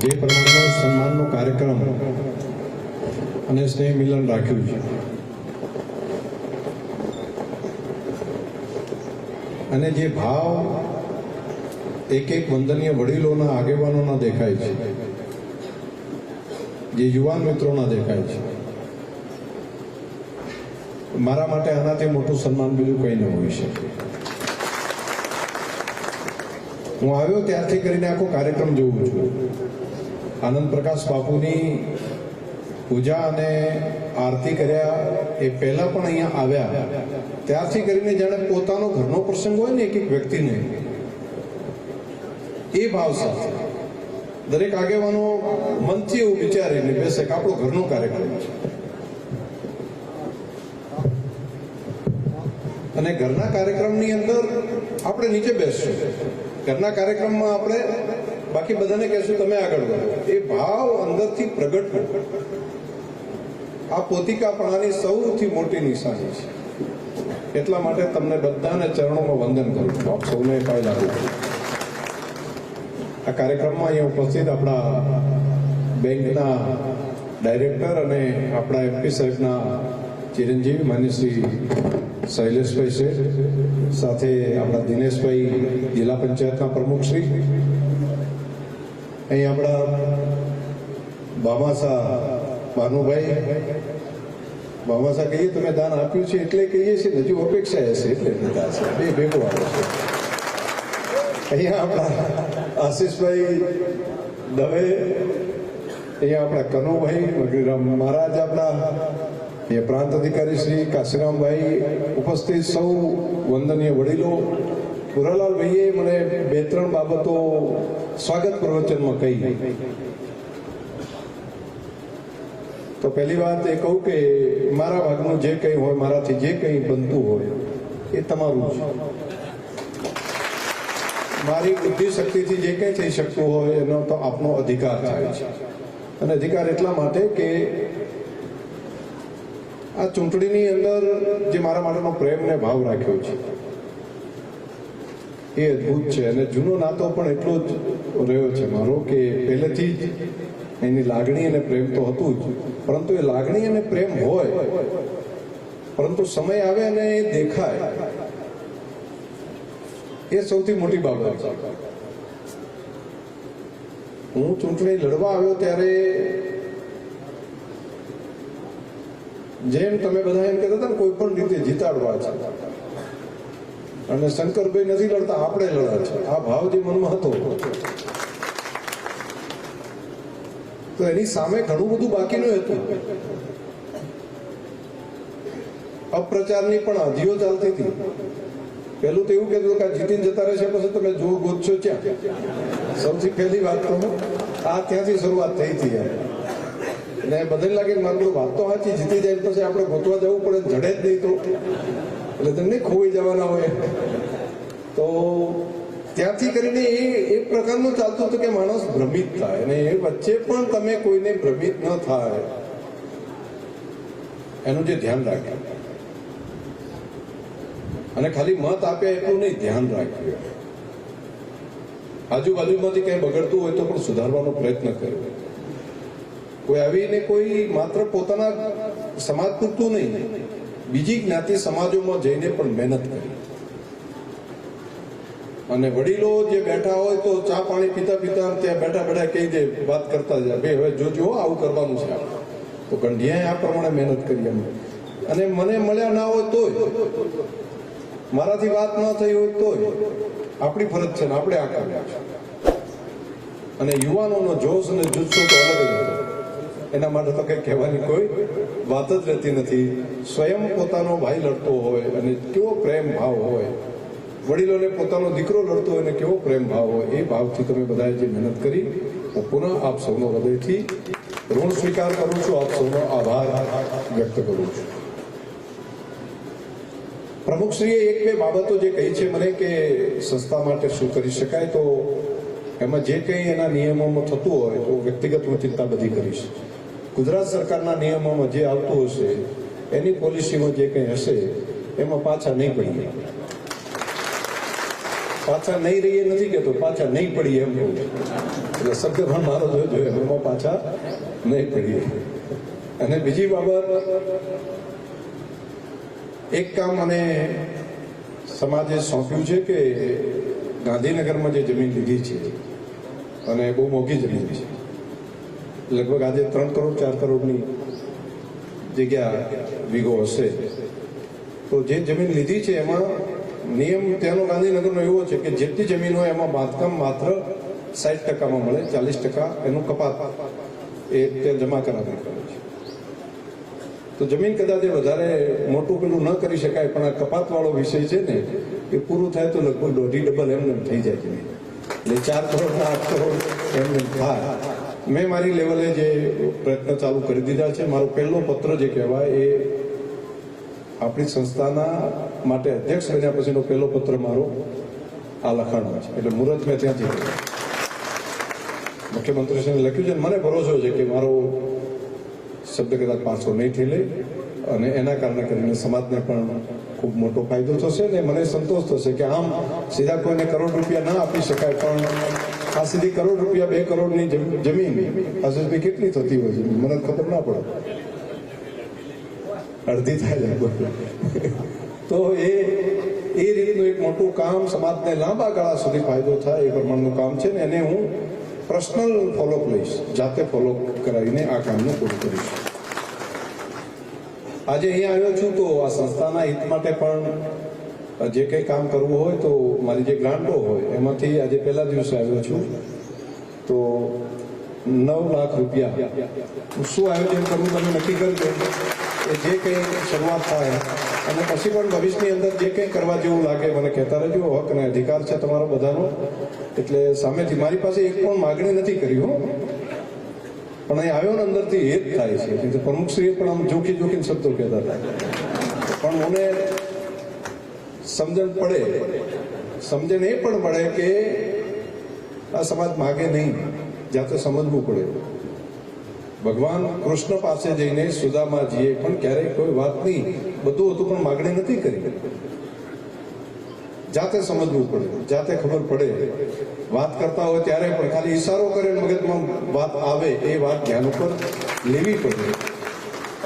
જે પ્રમાણે સન્માનનો કાર્યક્રમ અને સ્નેહ મિલન રાખ્યું છે. અને જે ભાવ એક એક વંદનીય વડીલોના આગેવાનોના દેખાય છે, જે યુવાન મિત્રોના દેખાય છે. મારા માટે આનાથી મોટું સન્માન બીજું કંઈ ન હોઈ શકે. હું આવ્યો ત્યારથી કરીને આખો કાર્યક્રમ જોઉં છું. આનંદ પ્રકાશ બાપુની પૂજા અને આરતી કર્યા એ પહેલા પણ અહીંયા આવ્યા. ત્યારથી કરીને જાણે પોતાનો ઘરનો પ્રસંગ હોય ને એક એક વ્યક્તિને, એ ભાવ સાથે દરેક આગેવાનો મનથી એવું વિચારીને બેસે કે આપણો ઘરનો કાર્યક્રમ છે. અને ઘરના કાર્યક્રમની અંદર આપણે નીચે બેસશું. ઘરના કાર્યક્રમમાં આપણે બાકી બધાને કહેશું તમે આગળ વધો. એ ભાવ અંદરથી પ્રગટ આ પોતિકાપણાની સૌથી મોટી નિશાની છે. એટલા માટે તમને બધાને ચરણોમાં વંદન કરું. છું આપ સૌને કરું આ કાર્યક્રમમાં અહીંયા ઉપસ્થિત આપણા બેંકના ડાયરેક્ટર અને આપણા એમપી સાહેબના ચિરંજીવી માન્ય શ્રી શૈલેષભાઈ છે. સાથે આપણા દિનેશભાઈ જિલ્લા પંચાયતના પ્રમુખ શ્રી અહીં આપણા બાબાસા ભાનુભાઈ બાબાસા કહીએ, તમે દાન આપ્યું છે એટલે કહીએ છીએ હજુ અપેક્ષા હશે એટલે છે. બે ભેગો આવે છે. અહીંયા આપણા આશીષભાઈ દવે, અહીંયા આપણા કનુભાઈ મગરીરામ મહારાજ આપણા એ પ્રાંત અધિકારી શ્રી કાશીરામભાઈ ઉપસ્થિત સૌ વંદનીય વડીલો. પુરાલાલ ભાઈએ મને બે ત્રણ બાબતો સ્વાગત પ્રવચનમાં કહી. તો પહેલી વાત એ કહું કે મારા ભાગનું જે કંઈ હોય, મારાથી જે કંઈ બનતું હોય, એ તમારું છે. મારી બુદ્ધિ શક્તિથી જે કંઈ થઈ શકતું હોય, એનો તો આપનો અધિકાર થાય છે. અને અધિકાર એટલા માટે કે આ ચૂંટણીની અંદર જે મારા માટેનો પ્રેમ ને ભાવ રાખ્યો છે, એ અદ્ભુત છે. અને જૂનો નાતો પણ એટલો જ રહ્યો છે મારો, કે પહેલેથી જ એની લાગણી અને પ્રેમ તો હતું જ, પરંતુ એ લાગણી અને પ્રેમ હોય, પરંતુ સમય આવે અને એ દેખાય. એ સૌથી મોટી બાબત છે. હું ચૂંટણી લડવા આવ્યો ત્યારે જેમ તમે બધા એમ કહેતા હતા ને, કોઈ પણ રીતે જીતાડવા છે. અને શંકરભાઈ નથી લડતા, આપણે લડા છે. આ ભાવ જે મનમાં હતો તો એની સામે ઘણું બધું બાકીનું હતું. અપ્રચારની પણ અધિઓ ચાલતી હતી. પહેલું તો એવું કહેતું કે જીતીને જતા રહેશે પછી તમે જો ગોતશો ક્યાં. સૌથી પહેલી વાત તો આ ત્યાંથી શરૂઆત થઈ હતી અને બધાને લાગે કે મારું વાત તો સાચી, જીતી જાય પછી આપણે ગોતવા જવું પડે જડે જ નહીં તો. એટલે તમને ખોઈ જવાના હોય. તો ત્યાંથી કરીને એ એક પ્રકારનું ચાલતું હતું કે માણસ ભ્રમિત થાય અને એ વચ્ચે પણ તમે કોઈને ભ્રમિત ન થાય. એનું જે ધ્યાન રાખ્યું અને ખાલી મત આપ્યા એટલું નહીં, ધ્યાન રાખ્યું આજુબાજુમાંથી કંઈ બગડતું હોય તો પણ સુધારવાનો પ્રયત્ન કર્યો કોઈ આવીને કોઈ માત્ર પોતાના સમાજ પૂરતું નહીં, બીજી જ્ઞાતિ સમાજોમાં જઈને પણ મહેનત કરી. અને વડીલો જે બેઠા હોય તો ચા પાણી પીતા પીતા ત્યાં બેઠા બેઠા કહી દે, વાત કરતા જાય ભાઈ હવે જોજો આવું કરવાનું છે તો ગંઢિયાએ આ પ્રમાણે મહેનત કરી અમે અને મને મળ્યા ના હોય તોય, મારાથી વાત ન થઈ હોય તોય, આપણી ફરજ છે ને આપણે આ કર્યા અને યુવાનોનો જોશ અને જુસ્સો તો અલગ જ એના માટે તો કંઈ કહેવાની કોઈ વાત જ રહેતી નથી. સ્વયં પોતાનો ભાઈ લડતો હોય અને કેવો પ્રેમ ભાવ હોય વડીલોને પોતાનો દીકરો લડતો હોય કેવો પ્રેમ ભાવ હોય એ ભાવથી તમે બધાએ જે મહેનત કરી હું પુનઃ આપ સૌનો હૃદયથી ઋણ સ્વીકાર કરું છું, આપ સૌનો આભાર વ્યક્ત કરું છું. પ્રમુખશ્રીએ એક બે બાબતો જે કહી છે મને કે સંસ્થા માટે શું કરી શકાય, તો એમાં જે કંઈ એના નિયમોમાં થતું હોય તો વ્યક્તિગત હું ચિંતા બધી કરીશ. ગુજરાત સરકારના નિયમોમાં જે આવતું હશે, એની પોલિસીમાં જે કંઈ હશે, એમાં પાછા નહીં પડીએ. પાછા નહીં રહીએ નથી કહેતો, પાછા નહીં પડીએ એમ કહું. એટલે શબ્દ પણ મારો જોયો જોઈએ એમાં પાછા નહીં પડીએ. અને બીજી બાબત, એક કામ મને સમાજે સોંપ્યું છે કે ગાંધીનગરમાં જે જમીન લીધી છે, અને બહુ મોંઘી જમીન છે, લગભગ આજે ત્રણ કરોડ, ચાર કરોડની જગ્યા વીઘો હશે. તો જે જમીન લીધી છે એમાં નિયમ ત્યાંનો ગાંધીનગરનો એવો છે કે જેટલી જમીન હોય એમાં બાંધકામ માત્ર સાઠ ટકામાં મળે, ચાલીસ ટકા એનું કપાત એ ત્યાં જમા કરાવી પડે છે. તો જમીન કદાચ એ વધારે મોટું પેલું ન કરી શકાય, પણ આ કપાતવાળો વિષય છે ને, એ પૂરું થાય તો લગભગ દોઢી ડબલ એમને થઈ જાય જમીન. એટલે ચાર કરોડ આઠ કરોડ એમને થાય. મેં મારી લેવલે જે પ્રયત્ન ચાલુ કરી દીધા છે. મારો પહેલો પત્ર જે કહેવાય એ આપણી સંસ્થાના માટે અધ્યક્ષ બન્યા પછીનો પહેલો પત્ર મારો આ લખાણમાં છે. એટલે મુહૂર્ત મેં ત્યાંથી. મુખ્યમંત્રીશ્રીને લખ્યું છે મને ભરોસો છે કે મારો શબ્દ કદાચ પાછો નહીં થઈ લે અને એના કારણે કરીને સમાજને પણ ખૂબ મોટો ફાયદો થશે ને મને સંતોષ થશે કે આમ સીધા કોઈને કરોડ રૂપિયા ના આપી શકાય, પણ આ સીધી કરોડ રૂપિયા બે કરોડની જમ- જમીન હજુ કેટલી થતી હોય છે? મને ખબર ના પડે. અડધી થાય લગભગ. તો એ એ રીતનું એક મોટું કામ સમાજને લાંબા ગાળા સુધી ફાયદો થાય એ પ્રમાણનું કામ છે ને એને હું પર્સનલ ફોલોઅપ લઈશ. જાતે ફોલોઅપ કરાવીને આ કામને પૂરું કરીશ. આજે અહીંયા આવ્યો છું તો આ સંસ્થાના હિત માટે પણ જે કંઈ કામ કરવું હોય તો મારી જે ગ્રાન્ટો હોય એમાંથી આજે પહેલા દિવસે આવ્યો છું. તો નવ લાખ રૂપિયા. શું આયોજન કરવું તમે નક્કી કરજો. એ જે કંઈ શરૂઆત થાય, અને પછી પણ ભવિષ્યની અંદર જે કંઈ કરવા જેવું લાગે, મને કહેતા રહેજો હક અને અધિકાર છે તમારો બધાનો. એટલે સામેથી મારી પાસે એક પણ માગણી નથી કરી, હો. પણ અહીં આવ્યો ને અંદરથી એ જ થાય છે. એટલે પ્રમુખશ્રીએ પણ આમ જોખી જોખી શબ્દો કહેતા હતા. પણ મને સમજણ પડે, સમજણ એ પણ પડે કે આ સમાજ માગે નહીં. જાતે સમજવું પડે. ભગવાન કૃષ્ણ પાસે જઈને સુદામાજીએ પણ ક્યારેય કોઈ વાત નહીં. બધું હતું પણ માગણી નથી કરી. જાતે સમજવું પડે, જાતે ખબર પડે. વાત કરતા હોય ત્યારે પણ ખાલી ઈશારો કરે મગજમાં વાત આવે એ વાત ધ્યાન ઉપર લેવી પડે.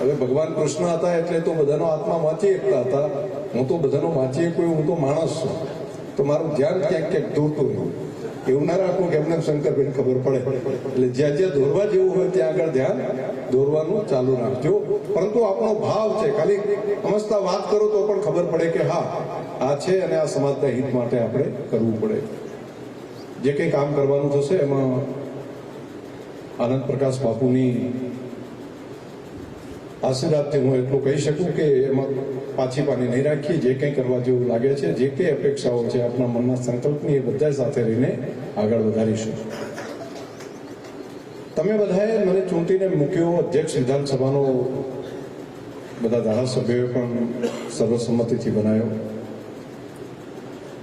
હવે ભગવાન કૃષ્ણ હતા એટલે તો બધાનો આત્મા વાંચી એકતા હતા. હું તો બધાનો વાંચી કોઈ હું તો માણસ છું. તો મારું ધ્યાન ક્યાંક ક્યાંક દૂરતું રહ્યું. એવું ના રાખો કે એમને શંકરભાઈ ખબર પડે. એટલે જ્યાં જ્યાં દોરવા જેવું હોય ત્યાં આગળ ધ્યાન દોરવાનું ચાલુ રાખજો. પરંતુ આપણો ભાવ છે, ખાલી સમજતા વાત કરો તો પણ ખબર પડે કે હા, આ છે અને આ સમાજના હિત માટે આપણે કરવું પડે. જે કંઈ કામ કરવાનું થશે એમાં આનંદ પ્રકાશ બાપુની આશીર્વાદથી હું એટલું કહી શકું કે એમાં પાછી પાની નહીં રાખીએ જે કંઈ કરવા જેવું લાગે છે, જે કંઈ અપેક્ષાઓ છે, આપણા મનના સંકલ્પની એ બધા સાથે રહીને આગળ વધારીશું. તમે બધાએ મને ચૂંટીને મૂક્યો, અધ્યક્ષ વિધાનસભાનો બધા ધારાસભ્યોએ પણ સર્વસંમતિથી બનાવ્યો.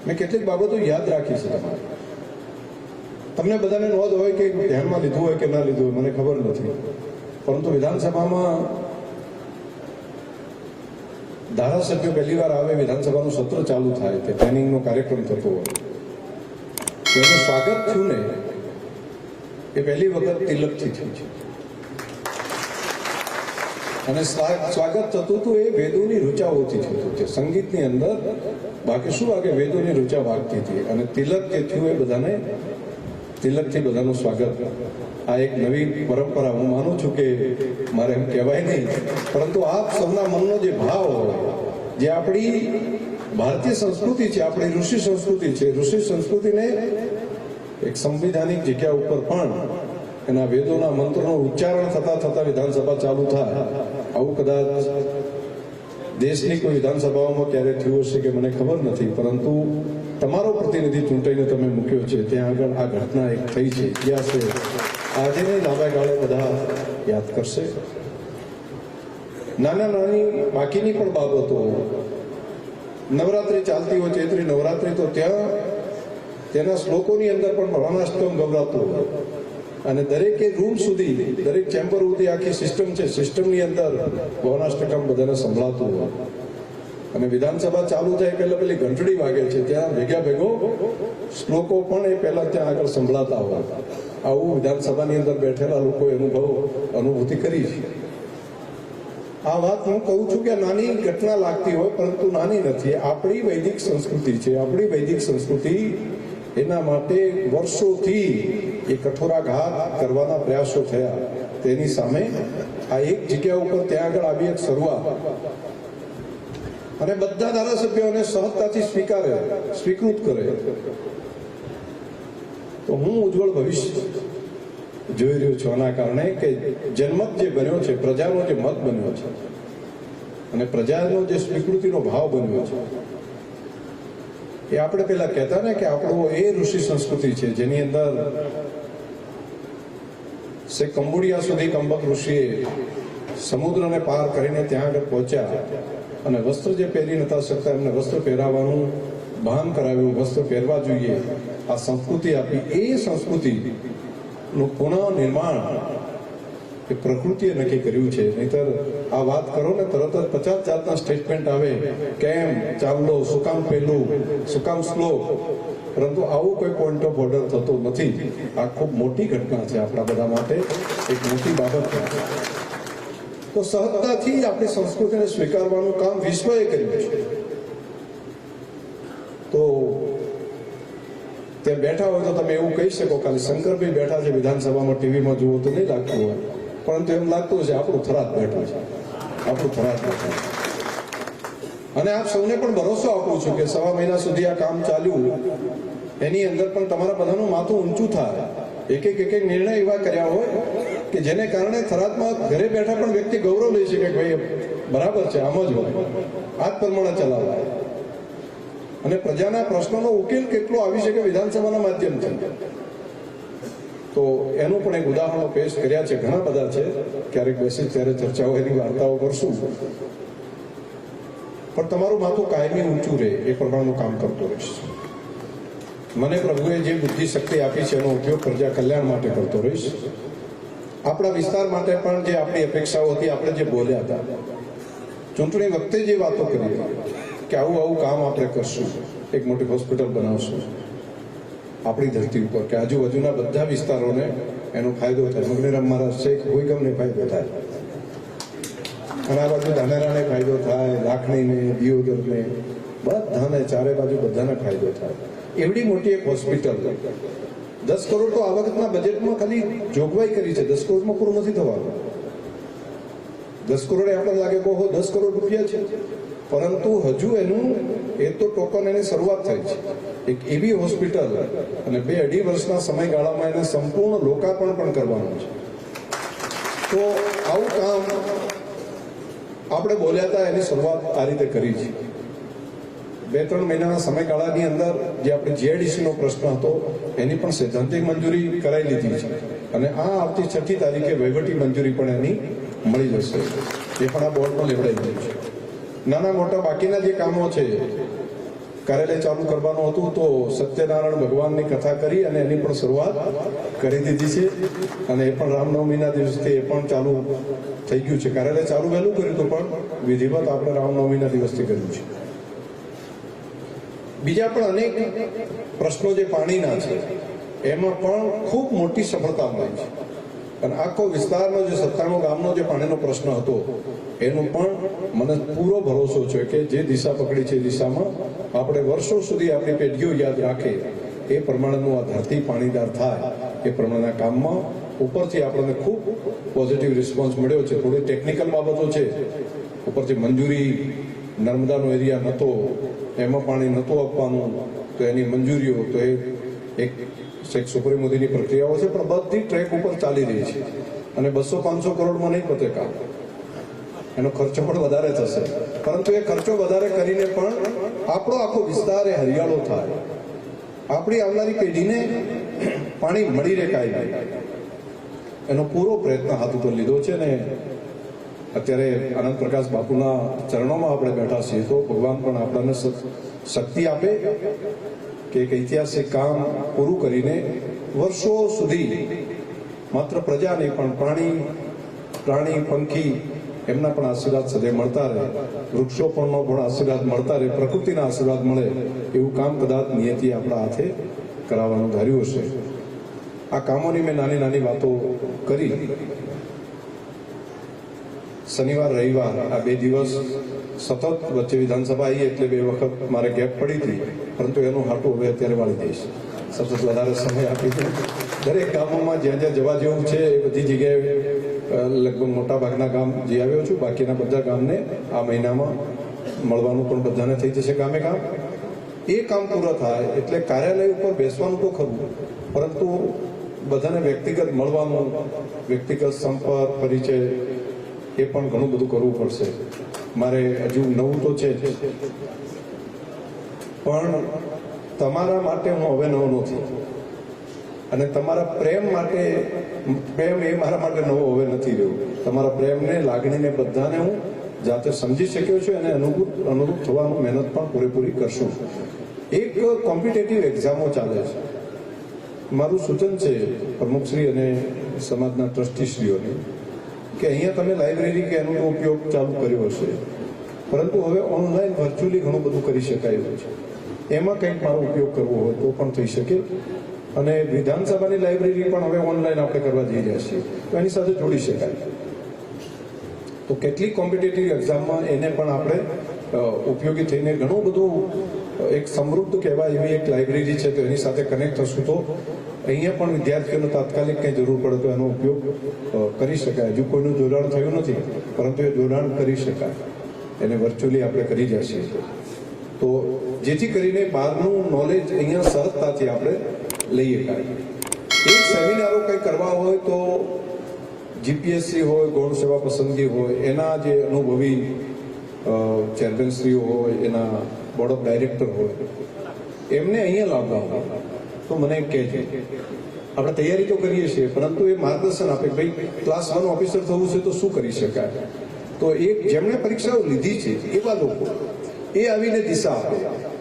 મેં કેટલીક બાબતો યાદ રાખી છે તમારે. તમને બધાને નોંધ હોય કે ધ્યાનમાં લીધું હોય કે ના લીધું હોય, મને ખબર નથી. પરંતુ વિધાનસભામાં ધારાસભ્યો પહેલી વાર આવે, વિધાનસભાનું સત્ર ચાલુ થાય તે પ્લેનિંગનો કાર્યક્રમ થતો હોય. એનું સ્વાગત થયું ને, એ પહેલી વખત તિલકથી થયું છે. અને સ્વાગત થતું હતું એ વેદોની રૂચાઓથી થતું છે. સંગીતની અંદર બાકી શું વાગે? વેદોની રૂચા વાગતી હતી. અને તિલક જે થયું એ બધાને તિલકથી બધાનું સ્વાગત. આ એક નવી પરંપરા હું માનું છું કે મારે એમ કહેવાય નહીં, પરંતુ આપ સૌના મનનો જે ભાવ જે આપણી ભારતીય સંસ્કૃતિ છે, આપણી ઋષિ સંસ્કૃતિ છે, ઋષિ સંસ્કૃતિને એક સંવિધાનિક જગ્યા ઉપર પણ એના વેદોના મંત્રોનું ઉચ્ચારણ થતા થતા વિધાનસભા ચાલુ થાય. આવું કદાચ દેશની કોઈ વિધાનસભાઓમાં ક્યારે થયું હશે કે મને ખબર નથી, પરંતુ તમારો પ્રતિનિધિ ચૂંટાઈને તમે મૂક્યો છે, ત્યાં આગળ આ ઘટના એક થઈ છે, ઇતિહાસ છે. આજે લાંબા ગાળે બધા યાદ કરશે. નાના નાની બાકીની પણ બાબતો. નવરાત્રિ ચાલતી હોય ચૈત્રી નવરાત્રિ તો ત્યાં તેના શ્લોકોની અંદર પણ ભવાનાષ્ટમ ગવરાતું હોય. અને દરેકે રૂમ સુધી, દરેક ચેમ્બર સુધી આખી સિસ્ટમ છે. સિસ્ટમની અંદર ભવનાષ્ટકમ બધાને સંભળાતું હોય. અને વિધાનસભા ચાલુ થાય પહેલા પેલી ઘંટડી વાગે છે. ત્યાં ભેગા ભેગો શ્લોકો પણ એ પહેલા ત્યાં આગળ સંભળાતા હોય. આવું વિધાનસભાની અંદર બેઠેલા લોકો અનુભવ, અનુભૂતિ કરી છે. આ વાત હું કહું છું કે નાની ઘટના લાગતી હોય, પરંતુ નાની નથી. આપણી વૈદિક સંસ્કૃતિ છે. આપણી વૈદિક સંસ્કૃતિ એના માટે વર્ષોથી એ કઠોરાઘાત કરવાના પ્રયાસો થયા. તેની સામે આ એક જગ્યા ઉપર ત્યાં આગળ આવી એક શરૂઆત અને બધા ધારાસભ્યોને સહજતાથી સ્વીકારે, સ્વીકૃત કરે. તો હું ઉજ્જવળ ભવિષ્ય જોઈ રહ્યો છું આના કારણે કે જનમત જે બન્યો છે, પ્રજાનો જે મત બન્યો છે, અને પ્રજાનો જે સ્વીકૃતિનો ભાવ બન્યો છે, એ આપણે પેલા કહેતા ને કે આપણો એ ઋષિ સંસ્કૃતિ છે, જેની અંદર સે કંબોડિયા સુધી કંબક ઋષિએ સમુદ્રને પાર કરીને ત્યાં આગળ પહોંચ્યા અને વસ્ત્ર જે પહેરી નતા શકતા એમને વસ્ત્ર પહેરાવાનું ભાન કરાવ્યું, વસ્ત્ર પહેરવા જોઈએ. આ સંસ્કૃતિ આપી. એ સંસ્કૃતિનું પુનઃ નિર્માણ એ પ્રકૃતિએ નક્કી કર્યું છે. નહીતર આ વાત કરો ને તરત જ પચાસ જાતના સ્ટેટમેન્ટ આવે. કેમ ચાવલો શું કામ પહેલું, શું કામ સ્લો પરંતુ આવું કોઈ પોઈન્ટ ઓફ ઓર્ડર થતો નથી. આ ખૂબ મોટી ઘટના છે આપણા બધા માટે. એક મોટી બાબત છે. તો સહજતાથી આપણી સંસ્કૃતિને સ્વીકારવાનું કામ વિશ્વએ કર્યું છે. તો ત્યાં બેઠા હોય તો તમે એવું કહી શકો ખાલી શંકરભાઈ બેઠા છે વિધાનસભામાં, ટીવીમાં જુઓ તો નહીં લાગતું હોય. પરંતુ એમ લાગતું છે આપણું થરાદ બેઠું છે. આપણું થરાદ બેઠું છે. અને આપ સૌને પણ ભરોસો આપું છું કે સવા મહિના સુધી આ કામ ચાલ્યું. એની અંદર પણ તમારા બધાનું માથું ઊંચું થાય. એક એક એક એક નિર્ણય એવા કર્યા હોય કે જેને કારણે થરાદમાં ઘરે બેઠા પણ વ્યક્તિ ગૌરવ લઈ શકે ભાઈ બરાબર છે, આમ જ હોય. આ જ પ્રમાણે ચલાવાય. અને પ્રજાના પ્રશ્નોનો ઉકેલ કેટલો આવી શકે વિધાનસભાના માધ્યમથી? તો એનું પણ એક ઉદાહરણો પેશ કર્યા છે. ઘણા બધા છે. ક્યારેક બેસી ત્યારે ચર્ચાઓ એની વાર્તાઓ કરશું. પણ તમારું માથું કાયમી ઊંચું રહે, એ પ્રમાણનું કામ કરતો રહીશ. મને પ્રભુએ જે બુદ્ધિ શક્તિ આપી છે, એનો ઉપયોગ પ્રજા કલ્યાણ માટે કરતો રહીશ. આપણા વિસ્તાર માટે પણ જે આપણી અપેક્ષાઓ હતી, આપણે જે બોલ્યા હતા. ચૂંટણી વખતે જે વાતો કરી કે આવું આવું કામ આપણે કરશું, એક મોટી હોસ્પિટલ બનાવશું. આપણી ધરતી ઉપર, કે આજુબાજુના બધા વિસ્તારોને એનો ફાયદો થાય. મગનેરામ મહારાજ શેખ કોઈ ગમને ફાયદો થાય. આ બાજુ ધાનેરાને ફાયદો થાય લાખણીને દિયોદરને બધાને ચારે બાજુ બધાને ફાયદો થાય. એવડી મોટી એક હોસ્પિટલ. દસ કરોડ તો આ વખતના બજેટમાં ખાલી જોગવાઈ કરી છે. દસ કરોડમાં પૂરું નથી થવાનું. દસ કરોડ આપણે લાગે કહો દસ કરોડ રૂપિયા છે. પરંતુ હજુ એનું, એ તો ટોકન એની શરૂઆત થઈ છે. એક એવી હોસ્પિટલ અને બે અઢી વર્ષના સમયગાળામાં એને સંપૂર્ણ લોકાર્પણ પણ કરવાનું છે. તો આવું કામ આપણે બોલ્યા હતા એની શરૂઆત આ રીતે કરી છે. બે ત્રણ મહિનાના સમયગાળાની અંદર જે આપણે જીઆઈડીસીનો પ્રશ્ન હતો, એની પણ સૈદ્ધાંતિક મંજૂરી કરાવી લીધી છે. અને આ આવતી છઠ્ઠી તારીખે વહીવટી મંજૂરી પણ એની મળી જશે. એ પણ આ બોર્ડમાં લેવડાઈ ગયું છે. નાના મોટા બાકીના જે કામો છે કાર્યાલય ચાલુ કરવાનું હતું તો સત્યનારાયણ ભગવાનની કથા કરી અને એની પણ શરૂઆત કરી દીધી છે. અને એ પણ રામનવમીના દિવસથી એ પણ ચાલુ થઈ ગયું છે. કાર્યાલય ચાલુ વહેલું કર્યું હતું પણ વિધિવત આપણે રામનવમીના દિવસથી કર્યું છે. બીજા પણ અનેક પ્રશ્નો જે પાણીના છે, એમાં પણ ખૂબ મોટી સફળતા મળી છે. અને આખો વિસ્તારનો જે સત્તાણું ગામનો જે પાણીનો પ્રશ્ન હતો, એનો પણ મને પૂરો ભરોસો છે કે જે દિશા પકડી છે એ દિશામાં આપણે વર્ષો સુધી આપણી પેઢીઓ યાદ રાખે, એ પ્રમાણેનું આ ધરતી પાણીદાર થાય, એ પ્રમાણેના કામમાં ઉપરથી આપણને ખૂબ પોઝિટિવ રિસ્પોન્સ મળ્યો છે. થોડી ટેકનિકલ બાબતો છે. ઉપરથી મંજૂરી નર્મદાનો એરિયા નહોતો એમાં પાણી નહોતું આપવાનું, તો એની મંજૂરીઓ, તો એ એક શેખ સુપ્રીમ મોદીની પ્રક્રિયાઓ છે, પણ બધી ટ્રેક ઉપર ચાલી રહી છે. અને બસો પાંચસો કરોડમાં નહીં પતે કામ. એનો ખર્ચો પણ વધારે થશે. પરંતુ એ ખર્ચો વધારે કરીને પણ આપણો આખો વિસ્તાર હરિયાળો થાય. આપણી આવનારી પેઢીને પાણી મળી રહે કાંઈ એનો પૂરો પ્રયત્ન હાથ ઉપર લીધો છે ને અત્યારે આનંદ પ્રકાશ બાપુના ચરણોમાં આપણે બેઠા છીએ તો ભગવાન પણ આપણને શક્તિ આપે કે એક ઐતિહાસિક કામ પૂરું કરીને વર્ષો સુધી માત્ર પ્રજા નહીં પણ પ્રાણી પ્રાણી, પંખી એમના પણ આશીર્વાદ સદે મળતા રહે. વૃક્ષો પણ આશીર્વાદ મળતા રહે. પ્રકૃતિના આશીર્વાદ મળે એવું કામ કદાચ નિયતિ આપણા હાથે કરાવવાનું ધાર્યું હશે. આ કામોની મેં નાની નાની વાતો કરી. શનિવાર, રવિવાર આ બે દિવસ સતત વચ્ચે વિધાનસભા આવી એટલે બે વખત મારે ગેપ પડી હતી. પરંતુ એનું હાટું હવે અત્યારે વાળી દઈશ. સતત વધારે સમય આપી દઉં. દરેક ગામોમાં જ્યાં જ્યાં જવા જેવું છે એ બધી જગ્યાએ લગભગ મોટા ભાગના ગામ જઈ આવ્યો છું, બાકીના બધા ગામને આ મહિનામાં મળવાનું પણ બધાને થઈ જશે ગામે ગામ. એ કામ પૂરા થાય એટલે કાર્યાલય ઉપર બેસવાનું તો ખરું, પરંતુ બધાને વ્યક્તિગત મળવાનું, વ્યક્તિગત સંપર્ક, પરિચય એ પણ ઘણું બધું કરવું પડશે. મારે હજુ નવું તો છે જ. પણ તમારા માટે હું હવે નવો નથી. અને તમારા પ્રેમ માટે, પ્રેમ એ મારા માટે નવો હવે નથી રહ્યો. તમારા પ્રેમને લાગણીને બધાને હું જાતે સમજી શક્યો છું અને અનુરૂપ અનુરૂપ થવાનું મહેનત પણ પૂરેપૂરી કરશું. એક કોમ્પિટેટિવ એક્ઝામો ચાલે છે. મારું સૂચન છે, પ્રમુખશ્રી અને સમાજના ટ્રસ્ટીશ્રીઓને, કે અહીંયા તમે લાઇબ્રેરી કે એનો ઉપયોગ ચાલુ કર્યો હશે. પરંતુ હવે ઓનલાઈન વર્ચ્યુઅલી ઘણું બધું કરી શકાય છે. એમાં કંઈક મારો ઉપયોગ કરવો હોય તો પણ થઈ શકે. અને વિધાનસભાની લાઇબ્રેરી પણ હવે ઓનલાઈન આપણે કરવા જઈ રહ્યા છીએ. તો એની સાથે જોડી શકાય. તો કેટલીક કોમ્પિટેટિવ એક્ઝામમાં એને પણ આપણે ઉપયોગી થઈને ઘણું બધું એક સમૃદ્ધ કહેવાય એવી એક લાઇબ્રેરી છે, તો એની સાથે કનેક્ટ થશું તો અહીંયા પણ વિદ્યાર્થીઓને તાત્કાલિક કંઈ જરૂર પડે તો એનો ઉપયોગ કરી શકાય. હજુ કોઈનું જોડાણ થયું નથી, પરંતુ એ જોડાણ કરી શકાય. એને વર્ચ્યુઅલી આપણે કરી રહ્યા છીએ. તો જેથી કરીને બહારનું નોલેજ અહીંયા સરળતાથી આપણે લઈ શકાય એક સેમિનારો કંઈ કરવા હોય તો જીપીએસસી હોય, ગૌણ સેવા પસંદગી હોય, એના જે અનુભવી ચેરમેનશ્રીઓ હોય, એના બોર્ડ ઓફ ડાયરેક્ટર હોય, એમને અહીંયા લાવતા હોય. તો મને કહેજો આપણે તૈયારી તો કરીએ છીએ, પરંતુ એ માર્ગદર્શન આપે, ભાઈ ક્લાસ વન ઓફિસર થવું છે તો શું કરી શકાય? તો એ જેમણે પરીક્ષાઓ લીધી છે, એવા લોકો, એ આવીને દિશા આપે.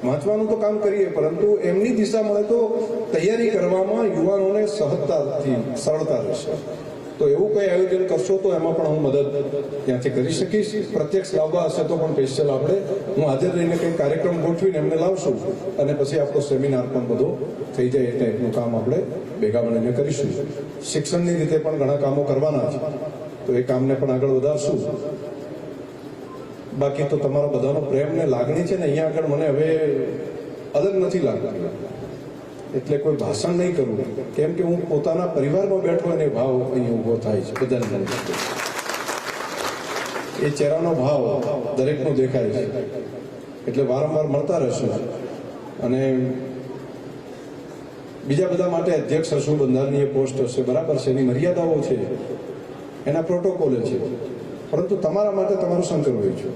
વાંચવાનું તો કામ કરીએ, પરંતુ એમની દિશા મળે તો તૈયારી કરવામાં યુવાનોને સહજતાથી, સરળતા રહેશે. તો એવું કંઈ આયોજન કરશો તો એમાં પણ હું મદદ ત્યાંથી કરી શકીશ. પ્રત્યક્ષ લાવવા હશે તો પણ સ્પેશિયલ આપણે. હું હાજર રહીને કંઈક કાર્યક્રમ ગોઠવીને એમને લાવશું અને પછી આપણો સેમિનાર પણ બધો થઈ જાય એ ટાઈપનું કામ આપણે ભેગા મળીને કરીશું. શિક્ષણની રીતે પણ ઘણા કામો કરવાના છે. તો એ કામને પણ આગળ વધારશું. બાકી તો તમારો બધાનો પ્રેમ ને લાગણી છે ને અહીંયા આગળ મને હવે અલગ નથી લાગતા. એટલે કોઈ ભાષણ નહીં કરવું કેમ કે હું પોતાના પરિવારમાં બેઠો અને ભાવ અહીં ઊભો થાય છે, બધાને. એ ચહેરાનો ભાવ દરેકનો દેખાય છે. એટલે વારંવાર મળતા રહેશું. અને બીજા બધા માટે અધ્યક્ષ હશું બંધારણીય પોસ્ટ હશે. બરાબર છે. એની મર્યાદાઓ છે. એના પ્રોટોકોલ છે. પરંતુ તમારા માટે તમારું શંકરભાઈ છું.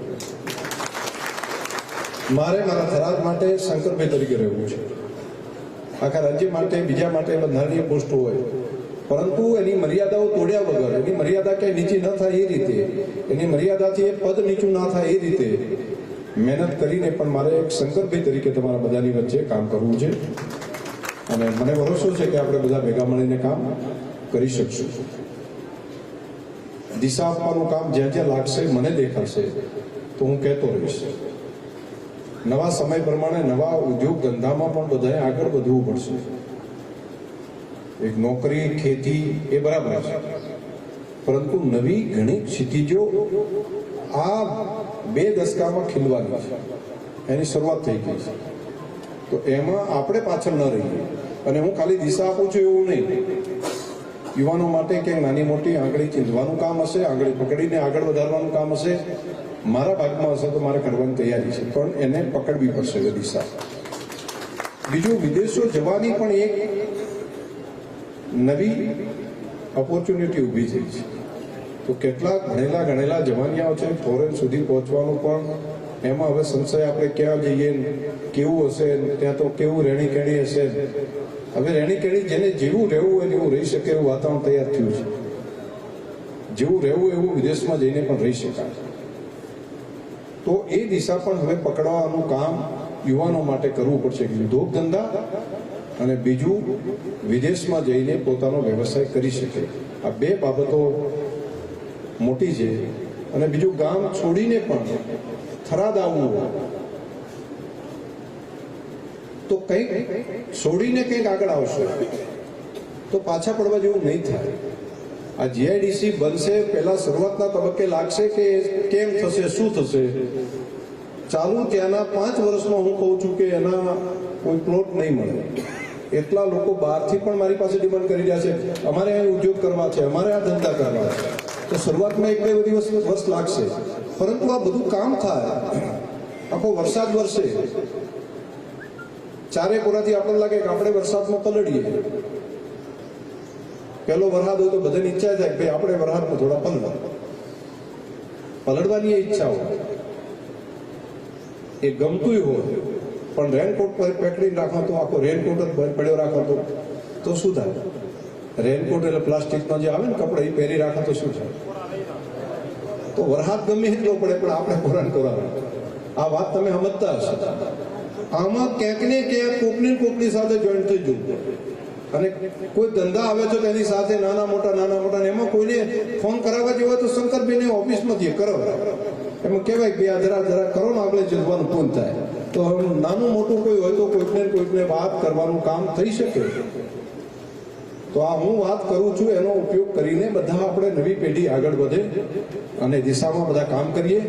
મારે મારા થરાદ માટે શંકરભાઈ તરીકે રહેવું છે. આખા રાજ્ય માટે, બીજા માટે બંધારણીય પોસ્ટ હોય. પરંતુ એની મર્યાદાઓ તોડ્યા વગર, એની મર્યાદા ક્યાંય નીચી ન થાય એ રીતે, એની મર્યાદાથી એ પદ નીચું ના થાય એ રીતે મહેનત કરીને પણ મારે એક શંકરભાઈ તરીકે તમારા બધાની વચ્ચે કામ કરવું છે. અને મને ભરોસો છે કે આપણે બધા ભેગા મળીને કામ કરી શકશું. દિશા આપવાનું કામ જ્યાં જ્યાં લાગશે મને દેખાશે તો હું કહેતો રહીશ. નવા સમય પ્રમાણે નવા ઉદ્યોગ ધંધામાં પણ બધાએ આગળ વધવું પડશે. એક નોકરી, ખેતી એ બરાબર છે. પરંતુ નવી ઘણી ક્ષિતિજો આ બે દશકામાં ખીલવાની છે. એની શરૂઆત થઈ ગઈ છે. તો એમાં આપણે પાછળ ન રહીએ. અને હું ખાલી દિશા આપું છું એવું નહીં. યુવાનો માટે ક્યાંક નાની મોટી આંગળી ચીંધવાનું કામ હશે, આંગળી પકડીને આગળ વધારવાનું કામ હશે. મારા ભાગમાં હશે તો મારે કરવાની તૈયારી છે, પણ એને પકડવી પડશે એ દિશા. બીજું, વિદેશો જવાની પણ એક નવી ઓપોર્ચ્યુનિટી ઊભી થઈ છે. તો કેટલાક ભણેલા ગણેલા જવાનિયાઓ છે ફોરેન સુધી પહોંચવાનું પણ એમાં હવે સંશય આપણે ક્યાં જઈએ કેવું હશે ત્યાં તો કેવું રહેણી કેણી હશે હવે રહેણી કેણી જેને જેવું રહેવું હોય એવું રહી શકે એવું વાતાવરણ તૈયાર થયું છે. જેવું રહેવું એવું વિદેશમાં જઈને પણ રહી શકાય. તો એ દિશા પણ હવે પકડવાનું કામ યુવાનો માટે કરવું પડશે. ઉદ્યોગ ધંધા અને બીજું વિદેશમાં જઈને પોતાનો વ્યવસાય કરી શકે. આ બે બાબતો મોટી છે. અને બીજું ગામ છોડીને પણ થરાદ આવવું તો કંઈક છોડીને કંઈક આગળ આવશે. તો પાછા પડવા જેવું નહીં થાય. આ જીઆઈડીસી બનશે, પહેલા શરૂઆતના તબક્કે લાગશે કે કેમ થશે, શું થશે? ચાલુ ત્યાંના પાંચ વર્ષમાં હું કહું છું કે એના કોઈ પ્લોટ નહીં મળે. એટલા લોકો બહારથી પણ મારી પાસે ડિમાન્ડ કરી રહ્યા છે. અમારે ઉદ્યોગ કરવા છે, અમારે આ ધંધા કરવા છે. તો શરૂઆતમાં એક બે દિવસ વર્ષ લાગશે. પરંતુ આ બધું કામ થાય. આખો વરસાદ વરસે. ચારે કોરાથી આપણને લાગે કે આપણે વરસાદમાં પલળીએ. પહેલો વરસાદ હોય તો બધાની ઈચ્છા થાય ભાઈ આપણે વરસાદમાં થોડા પલળ પલળવાની ઈચ્છા હોય. એ ગમતું હોય. પણ રેનકોટ પર પેકડીને રાખો તો આખો રેનકોટ જ પડ્યો રાખો તો તો શું થાય? રેનકોટ એટલે પ્લાસ્ટિકનો જે આવે ને કપડા, એ પહેરી રાખો તો શું થાય? તો વરસાદ ગમે એટલો પડે, પણ આપણે કોરાન કોરાવે આ વાત તમે સમજતા હશો. આમાં ક્યાંક ને ક્યાંક કોકની કોકની સાથે જોઈન્ટ થઈ જવું અને કોઈ ધંધા આવે છે તેની સાથે નાના મોટા નાના મોટા એમાં કોઈને ફોન કરાવવા જેવા તો શંકરભાઈને ઓફિસમાંથી કરો એમાં કહેવાય કે આ જરા જરા કરો ને આપણે જવાનું ફોન થાય. તો નાનું મોટું કોઈ હોય તો કોઈકને કોઈકને વાત કરવાનું કામ થઈ શકે. તો આ હું વાત કરું છું, એનો ઉપયોગ કરીને બધા આપણે નવી પેઢી આગળ વધે અને દિશામાં બધા કામ કરીએ.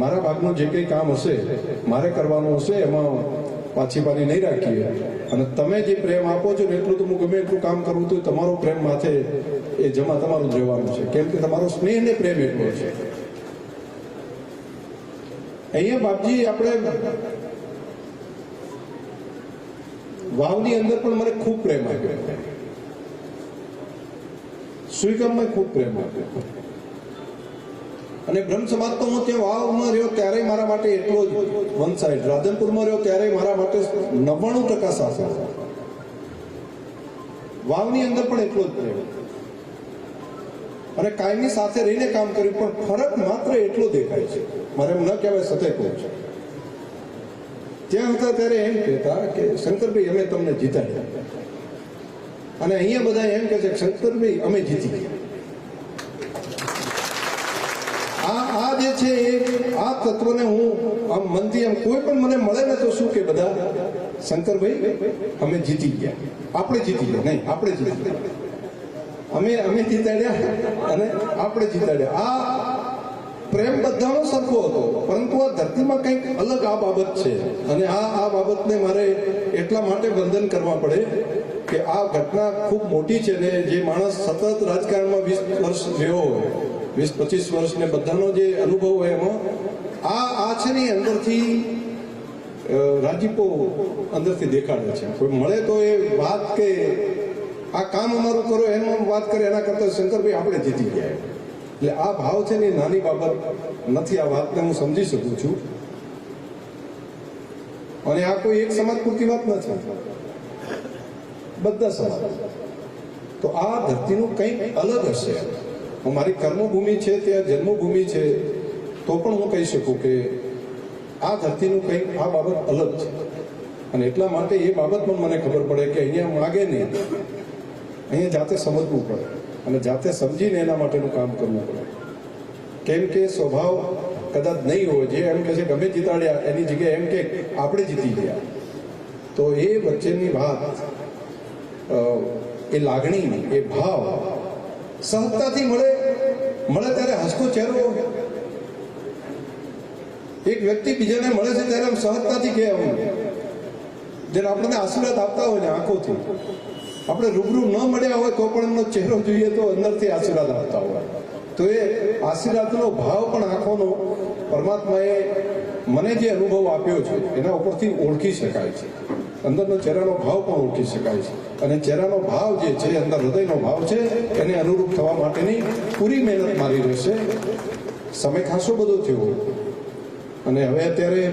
મારા ભાગનું જે કંઈ કામ હશે, મારે કરવાનું હશે, એમાં પાછી પાની નહીં રાખીએ. અને તમે જે પ્રેમ આપો છો ને એટલું તો હું ગમે એટલું કામ કરું તો તમારો પ્રેમ માથે એ જમા તમારું જ રહેવાનું છે. કેમ કે તમારો સ્નેહ ને પ્રેમ એટલો છે. અહીંયા બાપજી આપણે વાવની અંદર પણ મને ખૂબ પ્રેમ આપ્યો. સુઈગામમાં ખૂબ પ્રેમ આપ્યો અને બ્રહ્મ સમાજ તો હું ત્યાં વાવમાં રહ્યો ત્યારે મારા માટે એટલો જ વન સાઈડ રાધનપુરમાં રહ્યો ત્યારે મારા માટે નવ્વાણું ટકા સાથે વાવની અંદર પણ એટલો જ પ્રેમ. અને કાયમી સાથે રહીને કામ કર્યું, પણ ફરક માત્ર એટલો દેખાય છે. મારે એમ ન કહેવાય, સતત કહું છું. ત્યાં હતા ત્યારે એમ કહેતા કે, શંકરભાઈ, અમે તમને જીતાડ્યા. અને અહીંયા બધા એમ કે છે શંકરભાઈ અમે જીતી ગયા. આ આ જે છે એ, આ તત્વને હું આમ મનથી આમ કોઈ પણ મને મળે ને તો શું કે બધા? શંકરભાઈ, અમે જીતી ગયા. આપણે જીતી ગયા. નહીં, આપણે જીતી ગયા. અમે અમે જીતાડ્યા અને આપણે જીતાડ્યા. આ પ્રેમ બધાનો સરખો હતો, પરંતુ આ ધરતીમાં કંઈક અલગ આ બાબત છે. અને આ આ બાબતને મારે એટલા માટે વંદન કરવા પડે કે આ ઘટના ખૂબ મોટી છે ને જે માણસ સતત રાજકારણમાં વીસ વર્ષ રહ્યો હોય, વીસ, પચીસ વર્ષ ને બધાનો જે અનુભવ હોય એમાં, આ આ છે ને અંદરથી રાજીપો અંદરથી દેખાડે છે. કોઈ મળે તો એ વાત કે આ કામ અમારું કરો એનો વાત કરે, એના કરતા શંકરભાઈ આપણે જીતી ગયા. એટલે આ ભાવ છે ને નાની બાબત નથી, આ વાતને હું સમજી શકું છું. અને આ કોઈ એક સમાજ પૂરતી વાત નથી. બધા સમાજ તો આ ધરતીનું કંઈક અલગ હશે. હું મારી કર્મભૂમિ છે ત્યાં જન્મભૂમિ છે, તો પણ હું કહી શકું કે આ ધરતીનું કંઈક આ બાબત અલગ છે. અને એટલા માટે એ બાબત પણ મને ખબર પડે કે અહીંયા માગે નહીં. અહીંયા જાતે સમજવું પડે અને જાતે સમજીને એના માટેનું કામ કરવું પડે. કેમ કે સ્વભાવ કદાચ નહીં હોય, જે એમ કે છે ગમે જીતાડ્યા, એની જગ્યાએ એમ કે, આપણે જીતી ગયા. તો એ વચ્ચેની વાત એ લાગણી, એ ભાવ સહજતાથી મળે મળે ત્યારે હસતો ચહેરો એક વ્યક્તિ બીજાને મળે છે ત્યારે સહજતાથી કહે આમ જેને આપણને આશીર્વાદ આપતા હોય ને આંખોથી. આપણે રૂબરૂ ન મળ્યા હોય તો પણ એમનો ચહેરો જોઈએ તો અંદરથી આશીર્વાદ આપતા હોય. તો એ આશીર્વાદનો ભાવ પણ આંખોનો પરમાત્માએ મને જે અનુભવ આપ્યો છે, એના ઉપરથી ઓળખી શકાય છે. અંદરનો ચહેરાનો ભાવ પણ ઓળખી શકાય છે. અને ચહેરાનો ભાવ જે છે, અંદર હૃદયનો ભાવ છે, એને અનુરૂપ થવા માટેની પૂરી મહેનત મારી રહેશે. સમય ખાસો બધો થયો. અને હવે અત્યારે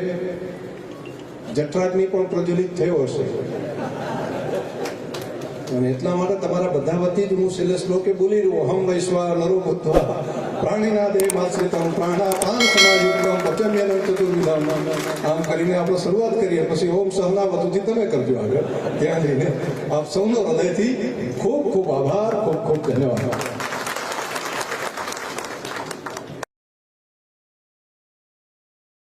જઠરાગ્નિ પણ પ્રજ્વલિત થયો હશે. અને એટલા માટે તમારા બધા વતી જ હું છેલ્લે શ્લોકે બોલી રહ્યો. હમ વૈશ્વા નરો ભૂત્વા પ્રાણીના દેહ માશ્રિતમ પ્રાણા પાન સમાયુક્તમ પચમ્યનમ ચતુર્વિધમ આમ કરીને આપણે શરૂઆત કરીએ, પછી ઓમ સહનાવતુથી તમે કરજો આગળ. ત્યાં જઈને આપ સૌનો હૃદયથી ખૂબ ખૂબ આભાર, ખૂબ ખૂબ ધન્યવાદ.